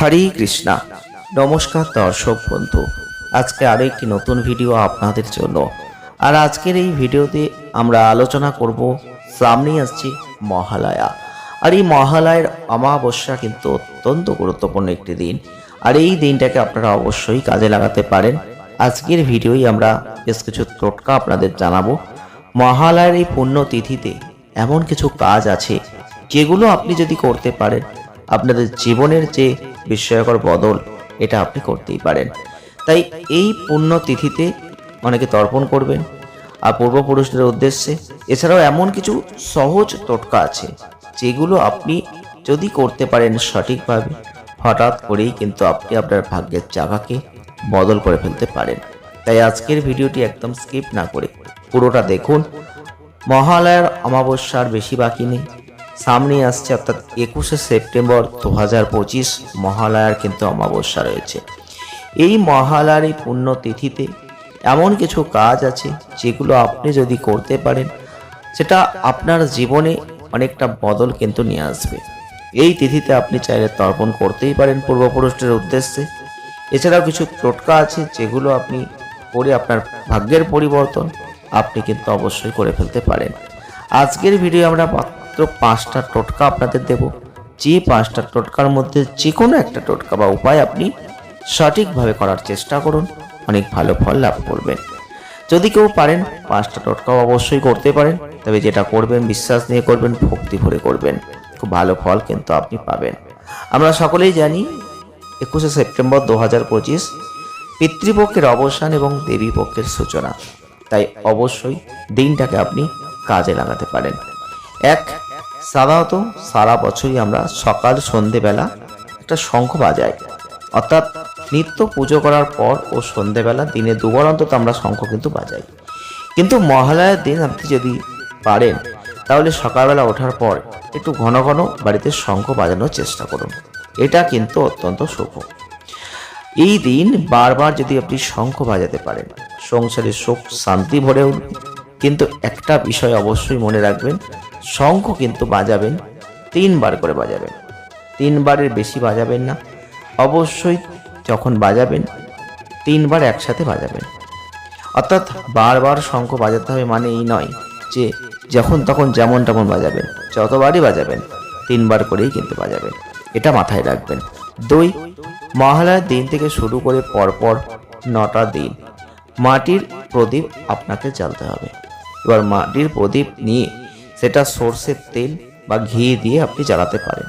হরে কৃষ্ণা। নমস্কার দর্শক বন্ধু। আজকে আরও একটি নতুন ভিডিও আপনাদের জন্য। আর আজকের এই ভিডিওতে আমরা আলোচনা করব, সামনেই আসছে মহালয়া। আর এই মহালয়ের অমাবস্যা কিন্তু অত্যন্ত গুরুত্বপূর্ণ একটি দিন। আর এই দিনটাকে আপনারা অবশ্যই কাজে লাগাতে পারেন। আজকের ভিডিওই আমরা বেশ কিছু টোটকা আপনাদের জানাব। মহালয়ার এই পুণ্য তিথিতে এমন কিছু কাজ আছে, যেগুলো আপনি যদি করতে পারেন, আপনাদের জীবনের যে বিস্ময়কর বদল এটা আপনি করতেই পারেন। তাই এই পুণ্য তিথিতে অনেকে তর্পণ করবেন, আর পূর্বপুরুষদের উদ্দেশ্যে। এছাড়াও এমন কিছু সহজ টোটকা আছে, যেগুলো আপনি যদি করতে পারেন সঠিকভাবে, হঠাৎ করেই কিন্তু আপনি আপনার ভাগ্যের জায়গাকে বদল করে ফেলতে পারেন। তাই আজকের ভিডিওটি একদম স্কিপ না করে পুরোটা দেখুন। মহালয়ার অমাবস্যার বেশি বাকি নেই। সামনে আসছে অর্থাৎ একুশে সেপ্টেম্বর দু হাজার পঁচিশ মহালয়ার কিন্তু অমাবস্যা রয়েছে। এই মহালয়ার এই পুণ্যতিথিতে এমন কিছু কাজ আছে যেগুলো আপনি যদি করতে পারেন, সেটা আপনার জীবনে অনেকটা বদল কিন্তু নিয়ে আসবে। এই তিথিতে আপনি চাইলে তর্পণ করতেই পারেন পূর্বপুরুষদের উদ্দেশ্যে। এছাড়াও কিছু টোটকা আছে যেগুলো আপনি করে আপনার ভাগ্যের পরিবর্তন আপনি কিন্তু অবশ্যই করে ফেলতে পারেন। আজকের ভিডিও আমরা মাত্র পাঁচটা টোটকা আপনাদের দেব। যে পাঁচটা টোটকার মধ্যে যে কোনো একটা টোটকা বা উপায় আপনি সঠিকভাবে করার চেষ্টা করুন, অনেক ভালো ফল লাভ করবেন। যদি কেউ পারেন, পাঁচটা টোটকাও অবশ্যই করতে পারেন, তবে যেটা করবেন, বিশ্বাস নিয়ে করবেন, ভক্তি ভরে করবেন। খুব ভালো ফল কিন্তু আপনি পাবেন। আমরা সকলেই জানি, একুশে সেপ্টেম্বর দু হাজার পঁচিশ পিতৃপক্ষের অবসান এবং দেবী পক্ষের সূচনা। তাই অবশ্যই দিনটাকে আপনি কাজে লাগাতে পারেন। এক সাধারণত সারা বছরই আমরা সকাল, সন্ধেবেলা একটা শঙ্খ বাজাই। অর্থাৎ নিত্য পুজো করার পর ও সন্ধেবেলা দিনে দুবার অন্তত আমরা শঙ্খ কিন্তু বাজাই। কিন্তু মহালয়ার দিন আপনি যদি পারেন, তাহলে সকালবেলা ওঠার পর একটু ঘন ঘন বাড়িতে শঙ্খ বাজানোর চেষ্টা করুন। এটা কিন্তু অত্যন্ত শুভ। এই দিন বারবার যদি আপনি শঙ্খ বাজাতে পারেন, সংসারে সুখ, শান্তি ভরে উঠবে। কিন্তু একটা বিষয় অবশ্যই মনে রাখবেন শঙ্খ কিন্তু বাজাবেন, তিনবার করে বাজাবেন। তিনবারের বেশি বাজাবেন না। অবশ্যই যখন বাজাবেন, তিনবার একসাথে বাজাবেন। অর্থাৎ বারবার শঙ্খ বাজাতে হবে মানে এই নয় যে যখন তখন যেমন তেমন বাজাবেন, যতবারই বাজাবেন, তিনবার করেই কিন্তু বাজাবেন। এটা মাথায় রাখবেন। দুই, মহালয়ার দিন থেকে শুরু করে পরপর নটা দিন মাটির প্রদীপ আপনাকে জ্বালতে হবে। এবার মাটির প্রদীপ নিয়ে সেটা সর্ষের তেল বা ঘি দিয়ে আপনি জ্বালাতে পারেন।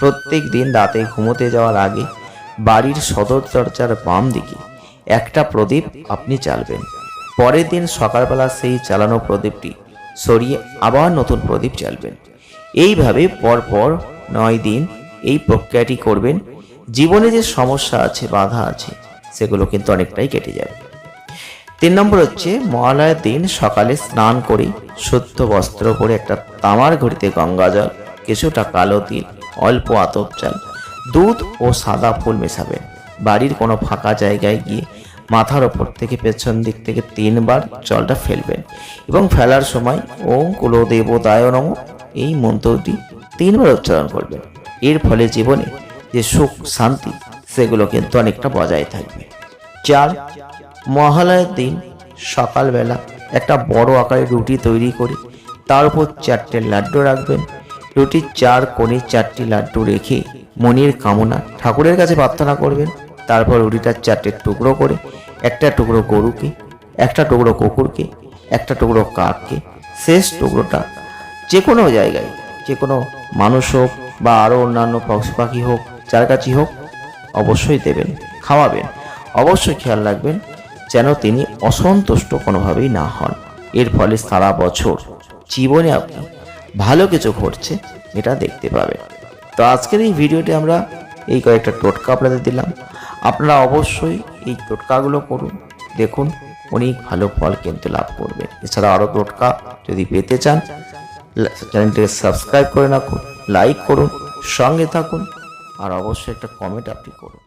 প্রত্যেক দিন রাতে ঘুমোতে যাওয়ার আগে বাড়ির সদর দরজার বাম দিকে একটা প্রদীপ আপনি জ্বালবেন। পরের দিন সকালবেলা সেই চালানো প্রদীপটি সরিয়ে আবার নতুন প্রদীপ জ্বালবেন। এইভাবে পরপর নয় দিন এই প্রক্রিয়াটি করবেন। জীবনে যে সমস্যা আছে, বাধা আছে, সেগুলো কিন্তু অনেকটাই কেটে যাবে। তিন নম্বর হচ্ছে মহালয়ের দিন সকালে স্নান করে, শুদ্ধ বস্ত্র পরে একটা তামার ঘড়িতে গঙ্গা জল, কিছুটা কালো তিল, অল্প আতপ চাল, দুধ ও সাদা ফুল মেশাবেন বাড়ির কোনো ফাঁকা জায়গায় গিয়ে মাথার ওপর থেকে পেছন দিক থেকে তিনবার জলটা ফেলবেন এবং ফেলার সময় ওম কুলদেবতায় নম, এই মন্ত্রটি তিনবার উচ্চারণ করবেন। এর ফলে জীবনে যে সুখ শান্তি, সেগুলো কিন্তু অনেকটা বজায় থাকবে। চার মহালয়ের দিন সকালবেলা একটা বড় আকারের রুটি তৈরি করে তার উপর চারটে লাড্ডু রাখবেন। রুটির চার কোণে চারটি লাড্ডু রেখে মনির কামনা ঠাকুরের কাছে প্রার্থনা করবেন। তারপর রুটিটার চারটে টুকরো করে একটা টুকরো গরুকে, একটা টুকরো কুকুরকে, একটা টুকরো কাককে, শেষ টুকরোটা যে কোনো জায়গায় যে কোনো মানুষ হোক বা আরও অন্যান্য পশু পাখি হোক, যার কাছেই হোক অবশ্যই দেবেন, খাওয়াবেন। অবশ্যই খেয়াল রাখবেন যেন তিনি অসন্তুষ্ট কোনোভাবেই না হন। এর ফলে সারা বছর জীবনে আপনি ভালো কিছু ঘটছে এটা দেখতে পাবেন। তো আজকের এই ভিডিওটি আমরা এই কয়েকটা টোটকা আপনাদের দিলাম। আপনারা অবশ্যই এই টোটকাগুলো করুন। দেখুন, অনেক ভালো ফল কিন্তু লাভ করবেন এছাড়া আরও টোটকা যদি পেতে চান চ্যানেলটিকে সাবস্ক্রাইব করে রাখুন, লাইক করুন, সঙ্গে থাকুন, আর অবশ্যই একটা কমেন্ট আপনি করুন।